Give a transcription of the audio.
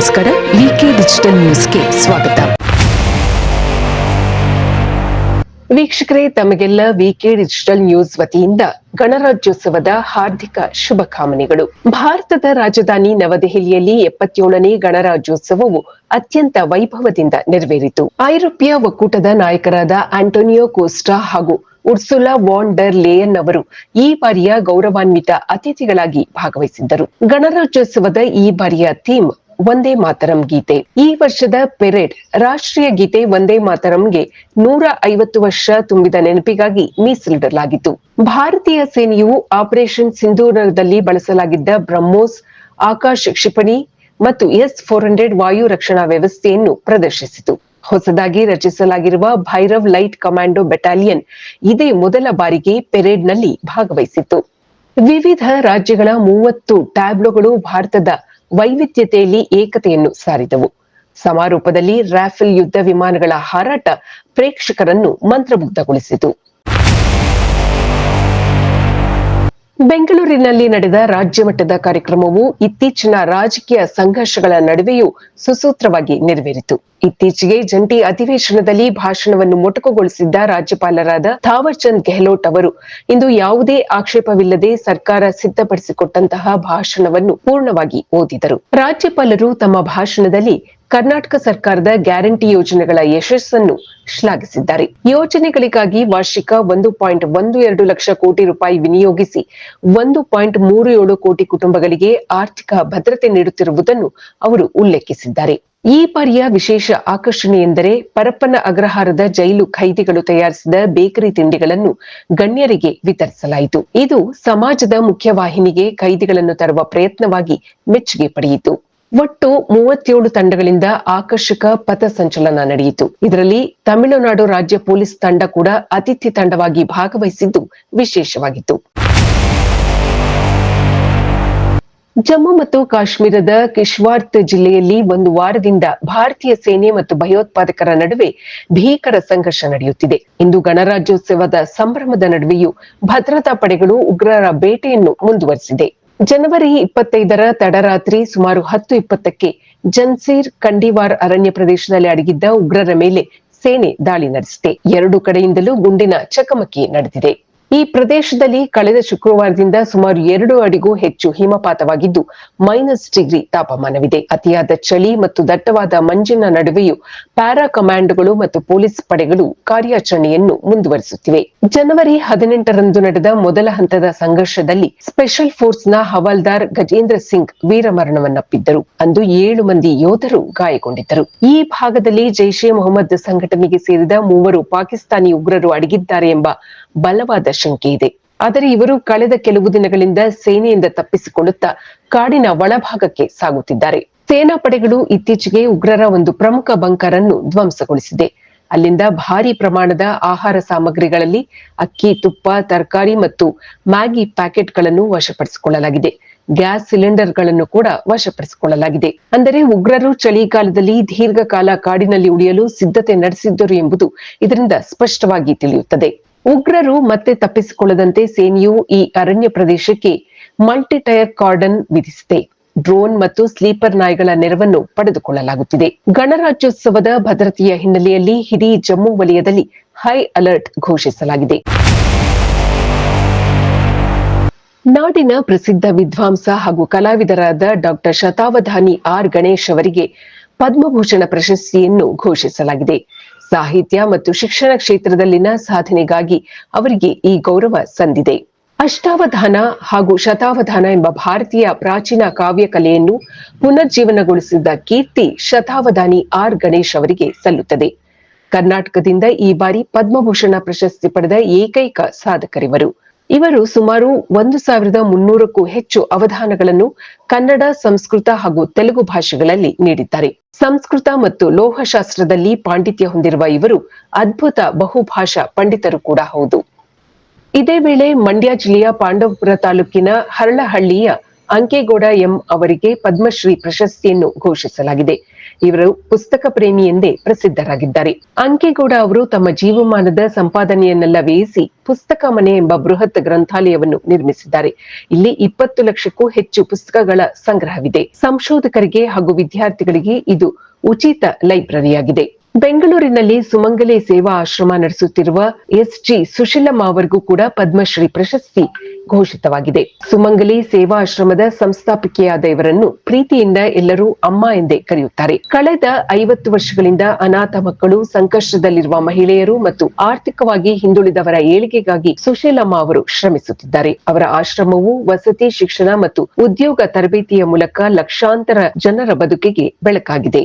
ನಮಸ್ಕಾರ ವಿಕೆ ಡಿಜಿಟಲ್ ನ್ಯೂಸ್ಗೆ ಸ್ವಾಗತ. ವೀಕ್ಷಕರೇ, ತಮಗೆಲ್ಲ ವಿಕೆ ಡಿಜಿಟಲ್ ನ್ಯೂಸ್ ವತಿಯಿಂದ ಗಣರಾಜ್ಯೋತ್ಸವದ ಹಾರ್ದಿಕ ಶುಭಕಾಮನೆಗಳು. ಭಾರತದ ರಾಜಧಾನಿ ನವದೆಹಲಿಯಲ್ಲಿ ಎಪ್ಪತ್ತೇಳನೇ ಗಣರಾಜ್ಯೋತ್ಸವವು ಅತ್ಯಂತ ವೈಭವದಿಂದ ನೆರವೇರಿತು. ಐರೋಪ್ಯ ಒಕ್ಕೂಟದ ನಾಯಕರಾದ ಆಂಟೋನಿಯೋ ಕೋಸ್ಟಾ ಹಾಗೂ ಉರ್ಸುಲಾ ವಾನ್ ಡರ್ ಲೇಯನ್ ಅವರು ಈ ಬಾರಿಯ ಗೌರವಾನ್ವಿತ ಅತಿಥಿಗಳಾಗಿ ಭಾಗವಹಿಸಿದ್ದರು. ಗಣರಾಜ್ಯೋತ್ಸವದ ಈ ಬಾರಿಯ ಥೀಮ್ ಒಂದೇ ಮಾತರಂ ಗೀತೆ. ಈ ವರ್ಷದ ಪೆರೇಡ್ ರಾಷ್ಟ್ರೀಯ ಗೀತೆ ಒಂದೇ ಮಾತರಂಗೆ ನೂರ ಐವತ್ತು ವರ್ಷ ತುಂಬಿದ ನೆನಪಿಗಾಗಿ ಮೀಸಲಿಡಲಾಗಿತ್ತು. ಭಾರತೀಯ ಸೇನೆಯು ಆಪರೇಷನ್ ಸಿಂಧೂರದಲ್ಲಿ ಬಳಸಲಾಗಿದ್ದ ಬ್ರಹ್ಮೋಸ್ ಆಕಾಶ್ ಕ್ಷಿಪಣಿ ಮತ್ತು ಎಸ್ ಫೋರ್ ಹಂಡ್ರೆಡ್ ವಾಯು ರಕ್ಷಣಾ ವ್ಯವಸ್ಥೆಯನ್ನು ಪ್ರದರ್ಶಿಸಿತು. ಹೊಸದಾಗಿ ರಚಿಸಲಾಗಿರುವ ಭೈರವ್ ಲೈಟ್ ಕಮಾಂಡೋ ಬೆಟಾಲಿಯನ್ ಇದೇ ಮೊದಲ ಬಾರಿಗೆ ಪೆರೇಡ್ನಲ್ಲಿ ಭಾಗವಹಿಸಿತ್ತು. ವಿವಿಧ ರಾಜ್ಯಗಳ ಮೂವತ್ತು ಟ್ಯಾಬ್ಲೋಗಳು ಭಾರತದ ವೈವಿಧ್ಯತೆಯಲ್ಲಿ ಏಕತೆಯನ್ನು ಸಾರಿದವು. ಸಮಾರೋಪದಲ್ಲಿ ರಾಫೆಲ್ ಯುದ್ಧ ವಿಮಾನಗಳ ಹಾರಾಟ ಪ್ರೇಕ್ಷಕರನ್ನು ಮಂತ್ರಮುಗ್ಧಗೊಳಿಸಿತು. ಬೆಂಗಳೂರಿನಲ್ಲಿ ನಡೆದ ರಾಜ್ಯ ಮಟ್ಟದ ಕಾರ್ಯಕ್ರಮವು ಇತ್ತೀಚಿನ ರಾಜಕೀಯ ಸಂಘರ್ಷಗಳ ನಡುವೆಯೂ ಸುಸೂತ್ರವಾಗಿ ನೆರವೇರಿತು. ಇತ್ತೀಚೆಗೆ ಜಂಟಿ ಅಧಿವೇಶನದಲ್ಲಿ ಭಾಷಣವನ್ನು ಮೊಟಕುಗೊಳಿಸಿದ್ದ ರಾಜ್ಯಪಾಲರಾದ ಥಾವರ್ ಚಂದ್ ಗೆಹ್ಲೋಟ್ ಅವರು ಇಂದು ಯಾವುದೇ ಆಕ್ಷೇಪವಿಲ್ಲದೆ ಸರ್ಕಾರ ಸಿದ್ಧಪಡಿಸಿಕೊಟ್ಟಂತಹ ಭಾಷಣವನ್ನು ಪೂರ್ಣವಾಗಿ ಓದಿದರು. ರಾಜ್ಯಪಾಲರು ತಮ್ಮ ಭಾಷಣದಲ್ಲಿ ಕರ್ನಾಟಕ ಸರ್ಕಾರದ ಗ್ಯಾರಂಟಿ ಯೋಜನೆಗಳ ಯಶಸ್ಸನ್ನು ಶ್ಲಾಘಿಸಿದ್ದಾರೆ. ಯೋಜನೆಗಳಿಗಾಗಿ ವಾರ್ಷಿಕ ಒಂದು ಪಾಯಿಂಟ್ ಒಂದು ಎರಡು ಲಕ್ಷ ಕೋಟಿ ರೂಪಾಯಿ ವಿನಿಯೋಗಿಸಿ ಒಂದು ಪಾಯಿಂಟ್ ಮೂರು ಏಳು ಕೋಟಿ ಕುಟುಂಬಗಳಿಗೆ ಆರ್ಥಿಕ ಭದ್ರತೆ ನೀಡುತ್ತಿರುವುದನ್ನು ಅವರು ಉಲ್ಲೇಖಿಸಿದ್ದಾರೆ. ಈ ಬಾರಿಯ ವಿಶೇಷ ಆಕರ್ಷಣೆ ಎಂದರೆ ಪರಪ್ಪನ ಅಗ್ರಹಾರದ ಜೈಲು ಖೈದಿಗಳು ತಯಾರಿಸಿದ ಬೇಕರಿ ತಿಂಡಿಗಳನ್ನು ಗಣ್ಯರಿಗೆ ವಿತರಿಸಲಾಯಿತು. ಇದು ಸಮಾಜದ ಮುಖ್ಯವಾಹಿನಿಗೆ ಖೈದಿಗಳನ್ನು ತರುವ ಪ್ರಯತ್ನವಾಗಿ ಮೆಚ್ಚುಗೆ ಪಡೆಯಿತು. ಒಟ್ಟು ಮೂವತ್ತೇಳು ತಂಡಗಳಿಂದ ಆಕರ್ಷಕ ಪಥ ಸಂಚಲನ ನಡೆಯಿತು. ಇದರಲ್ಲಿ ತಮಿಳುನಾಡು ರಾಜ್ಯ ಪೊಲೀಸ್ ತಂಡ ಕೂಡ ಅತಿಥಿ ತಂಡವಾಗಿ ಭಾಗವಹಿಸಿದ್ದು ವಿಶೇಷವಾಗಿತ್ತು. ಜಮ್ಮು ಮತ್ತು ಕಾಶ್ಮೀರದ ಕಿಶ್ವಾರ್ತ್ ಜಿಲ್ಲೆಯಲ್ಲಿ ಒಂದು ವಾರದಿಂದ ಭಾರತೀಯ ಸೇನೆ ಮತ್ತು ಭಯೋತ್ಪಾದಕರ ನಡುವೆ ಭೀಕರ ಸಂಘರ್ಷ ನಡೆಯುತ್ತಿದೆ. ಇಂದು ಗಣರಾಜ್ಯೋತ್ಸವದ ಸಂಭ್ರಮದ ನಡುವೆಯೂ ಭದ್ರತಾ ಪಡೆಗಳು ಉಗ್ರರ ಬೇಟೆಯನ್ನು ಮುಂದುವರೆಸಿದೆ. ಜನವರಿ ಇಪ್ಪತ್ತೈದರ ತಡರಾತ್ರಿ ಸುಮಾರು ಹತ್ತು ಇಪ್ಪತ್ತಕ್ಕೆ ಜನ್ಸೀರ್ ಕಂಡಿವಾರ್ ಅರಣ್ಯ ಪ್ರದೇಶದಲ್ಲಿ ಅಡಗಿದ್ದ ಉಗ್ರರ ಮೇಲೆ ಸೇನೆ ದಾಳಿ ನಡೆಸಿದೆ. ಎರಡು ಕಡೆಯಿಂದಲೂ ಗುಂಡಿನ ಚಕಮಕಿ ನಡೆದಿದೆ. ಈ ಪ್ರದೇಶದಲ್ಲಿ ಕಳೆದ ಶುಕ್ರವಾರದಿಂದ ಸುಮಾರು ಎರಡು ಅಡಿಗೂ ಹೆಚ್ಚು ಹಿಮಪಾತವಾಗಿದ್ದು, ಮೈನಸ್ ಡಿಗ್ರಿ ತಾಪಮಾನವಿದೆ. ಅತಿಯಾದ ಚಳಿ ಮತ್ತು ದಟ್ಟವಾದ ಮಂಜಿನ ನಡುವೆಯೂ ಪ್ಯಾರಾ ಕಮಾಂಡ್ಗಳು ಮತ್ತು ಪೊಲೀಸ್ ಪಡೆಗಳು ಕಾರ್ಯಾಚರಣೆಯನ್ನು ಮುಂದುವರಿಸುತ್ತಿವೆ. ಜನವರಿ ಹದಿನೆಂಟರಂದು ನಡೆದ ಮೊದಲ ಹಂತದ ಸಂಘರ್ಷದಲ್ಲಿ ಸ್ಪೆಷಲ್ ಫೋರ್ಸ್ನ ಹವಾಲ್ದಾರ್ ಗಜೇಂದ್ರ ಸಿಂಗ್ ವೀರಮರಣವನ್ನಪ್ಪಿದ್ದರು. ಅಂದು ಏಳು ಮಂದಿ ಯೋಧರು ಗಾಯಗೊಂಡಿದ್ದರು. ಈ ಭಾಗದಲ್ಲಿ ಜೈಷ್ ಎ ಮೊಹಮ್ಮದ್ ಸಂಘಟನೆಗೆ ಸೇರಿದ ಮೂವರು ಪಾಕಿಸ್ತಾನಿ ಉಗ್ರರು ಅಡಗಿದ್ದಾರೆ ಎಂಬ ಬಲವಾದ ಶಂಕೆ ಇದೆ. ಆದರೆ ಇವರು ಕಳೆದ ಕೆಲವು ದಿನಗಳಿಂದ ಸೇನೆಯಿಂದ ತಪ್ಪಿಸಿಕೊಳ್ಳುತ್ತಾ ಕಾಡಿನ ಒಳಭಾಗಕ್ಕೆ ಸಾಗುತ್ತಿದ್ದಾರೆ. ಸೇನಾ ಪಡೆಗಳು ಇತ್ತೀಚೆಗೆ ಉಗ್ರರ ಒಂದು ಪ್ರಮುಖ ಬಂಕರ್ ಅನ್ನು ಧ್ವಂಸಗೊಳಿಸಿದೆ. ಅಲ್ಲಿಂದ ಭಾರಿ ಪ್ರಮಾಣದ ಆಹಾರ ಸಾಮಗ್ರಿಗಳಲ್ಲಿ ಅಕ್ಕಿ, ತುಪ್ಪ, ತರಕಾರಿ ಮತ್ತು ಮ್ಯಾಗಿ ಪ್ಯಾಕೆಟ್ಗಳನ್ನು ವಶಪಡಿಸಿಕೊಳ್ಳಲಾಗಿದೆ. ಗ್ಯಾಸ್ ಸಿಲಿಂಡರ್ಗಳನ್ನು ಕೂಡ ವಶಪಡಿಸಿಕೊಳ್ಳಲಾಗಿದೆ. ಅಂದರೆ ಉಗ್ರರು ಚಳಿಗಾಲದಲ್ಲಿ ದೀರ್ಘಕಾಲ ಕಾಡಿನಲ್ಲಿ ಉಳಿಯಲು ಸಿದ್ಧತೆ ನಡೆಸಿದ್ದರು ಎಂಬುದು ಇದರಿಂದ ಸ್ಪಷ್ಟವಾಗಿ ತಿಳಿಯುತ್ತದೆ. ಉಗ್ರರು ಮತ್ತೆ ತಪ್ಪಿಸಿಕೊಳ್ಳದಂತೆ ಸೇನೆಯು ಈ ಅರಣ್ಯ ಪ್ರದೇಶಕ್ಕೆ ಮಲ್ಟಿ ಟೈರ್ ಕಾರ್ಡನ್ ವಿಧಿಸಿದೆ. ಡ್ರೋನ್ ಮತ್ತು ಸ್ಲೀಪರ್ ನಾಯಿಗಳ ನೆರವನ್ನು ಪಡೆದುಕೊಳ್ಳಲಾಗುತ್ತಿದೆ. ಗಣರಾಜ್ಯೋತ್ಸವದ ಭದ್ರತೆಯ ಹಿನ್ನೆಲೆಯಲ್ಲಿ ಇಡೀ ಜಮ್ಮು ವಲಯದಲ್ಲಿ ಹೈ ಅಲರ್ಟ್ ಘೋಷಿಸಲಾಗಿದೆ. ನಾಡಿನ ಪ್ರಸಿದ್ಧ ವಿದ್ವಾಂಸ ಹಾಗೂ ಕಲಾವಿದರಾದ ಡಾಕ್ಟರ್ ಶತಾವಧಾನಿ ಆರ್. ಗಣೇಶ್ ಅವರಿಗೆ ಪದ್ಮಭೂಷಣ ಪ್ರಶಸ್ತಿಯನ್ನು ಘೋಷಿಸಲಾಗಿದೆ. ಸಾಹಿತ್ಯ ಮತ್ತು ಶಿಕ್ಷಣ ಕ್ಷೇತ್ರದಲ್ಲಿನ ಸಾಧನೆಗಾಗಿ ಅವರಿಗೆ ಈ ಗೌರವ ಸಂದಿದೆ. ಅಷ್ಟಾವಧಾನ ಹಾಗೂ ಶತಾವಧಾನ ಎಂಬ ಭಾರತೀಯ ಪ್ರಾಚೀನ ಕಾವ್ಯ ಕಲೆಯನ್ನು ಪುನರ್ಜೀವನಗೊಳಿಸಿದ ಕೀರ್ತಿ ಶತಾವಧಾನಿ ಆರ್ ಗಣೇಶ್ ಅವರಿಗೆ ಸಲ್ಲುತ್ತದೆ. ಕರ್ನಾಟಕದಿಂದ ಈ ಬಾರಿ ಪದ್ಮಭೂಷಣ ಪ್ರಶಸ್ತಿ ಪಡೆದ ಏಕೈಕ ಸಾಧಕರಿವರು. ಇವರು ಸುಮಾರು ಒಂದು ಸಾವಿರದ ಮುನ್ನೂರಕ್ಕೂ ಹೆಚ್ಚು ಅವಧಾನಗಳನ್ನು ಕನ್ನಡ, ಸಂಸ್ಕೃತ ಹಾಗೂ ತೆಲುಗು ಭಾಷೆಗಳಲ್ಲಿ ನೀಡಿದ್ದಾರೆ. ಸಂಸ್ಕೃತ ಮತ್ತು ಲೋಹಶಾಸ್ತ್ರದಲ್ಲಿ ಪಾಂಡಿತ್ಯ ಹೊಂದಿರುವ ಇವರು ಅದ್ಭುತ ಬಹುಭಾಷಾ ಪಂಡಿತರು ಕೂಡ ಹೌದು. ಇದೇ ವೇಳೆ ಮಂಡ್ಯ ಜಿಲ್ಲೆಯ ಪಾಂಡವಪುರ ತಾಲೂಕಿನ ಹರಳಹಳ್ಳಿಯ ಅಂಕೇಗೌಡ ಎಂ ಅವರಿಗೆ ಪದ್ಮಶ್ರೀ ಪ್ರಶಸ್ತಿಯನ್ನು ಘೋಷಿಸಲಾಗಿದೆ. ಇವರು ಪುಸ್ತಕ ಪ್ರೇಮಿ ಎಂದೇ ಪ್ರಸಿದ್ಧರಾಗಿದ್ದಾರೆ. ಅಂಕೇಗೌಡ ಅವರು ತಮ್ಮ ಜೀವಮಾನದ ಸಂಪಾದನೆಯನ್ನೆಲ್ಲ ವ್ಯಯಿಸಿ ಪುಸ್ತಕ ಮನೆ ಎಂಬ ಬೃಹತ್ ಗ್ರಂಥಾಲಯವನ್ನು ನಿರ್ಮಿಸಿದ್ದಾರೆ. ಇಲ್ಲಿ ಇಪ್ಪತ್ತು ಲಕ್ಷಕ್ಕೂ ಹೆಚ್ಚು ಪುಸ್ತಕಗಳ ಸಂಗ್ರಹವಿದೆ. ಸಂಶೋಧಕರಿಗೆ ಹಾಗೂ ವಿದ್ಯಾರ್ಥಿಗಳಿಗೆ ಇದು ಉಚಿತ ಲೈಬ್ರರಿಯಾಗಿದೆ. ಬೆಂಗಳೂರಿನಲ್ಲಿ ಸುಮಂಗಲಿ ಸೇವಾ ಆಶ್ರಮ ನಡೆಸುತ್ತಿರುವ ಎಸ್ ಜಿ ಸುಶೀಲಮ್ಮ ಅವರಿಗೂ ಕೂಡ ಪದ್ಮಶ್ರೀ ಪ್ರಶಸ್ತಿ ಘೋಷಿತವಾಗಿದೆ. ಸುಮಂಗಲಿ ಸೇವಾ ಆಶ್ರಮದ ಸಂಸ್ಥಾಪಕಿಯಾದ ಇವರನ್ನು ಪ್ರೀತಿಯಿಂದ ಎಲ್ಲರೂ ಅಮ್ಮ ಎಂದೇ ಕರೆಯುತ್ತಾರೆ. ಕಳೆದ ಐವತ್ತು ವರ್ಷಗಳಿಂದ ಅನಾಥ ಮಕ್ಕಳು ಸಂಕಷ್ಟದಲ್ಲಿರುವ ಮಹಿಳೆಯರು ಮತ್ತು ಆರ್ಥಿಕವಾಗಿ ಹಿಂದುಳಿದವರ ಏಳಿಗೆಗಾಗಿ ಸುಶೀಲಮ್ಮ ಅವರು ಶ್ರಮಿಸುತ್ತಿದ್ದಾರೆ. ಅವರ ಆಶ್ರಮವು ವಸತಿ, ಶಿಕ್ಷಣ ಮತ್ತು ಉದ್ಯೋಗ ತರಬೇತಿಯ ಮೂಲಕ ಲಕ್ಷಾಂತರ ಜನರ ಬದುಕಿಗೆ ಬೆಳಕಾಗಿದೆ.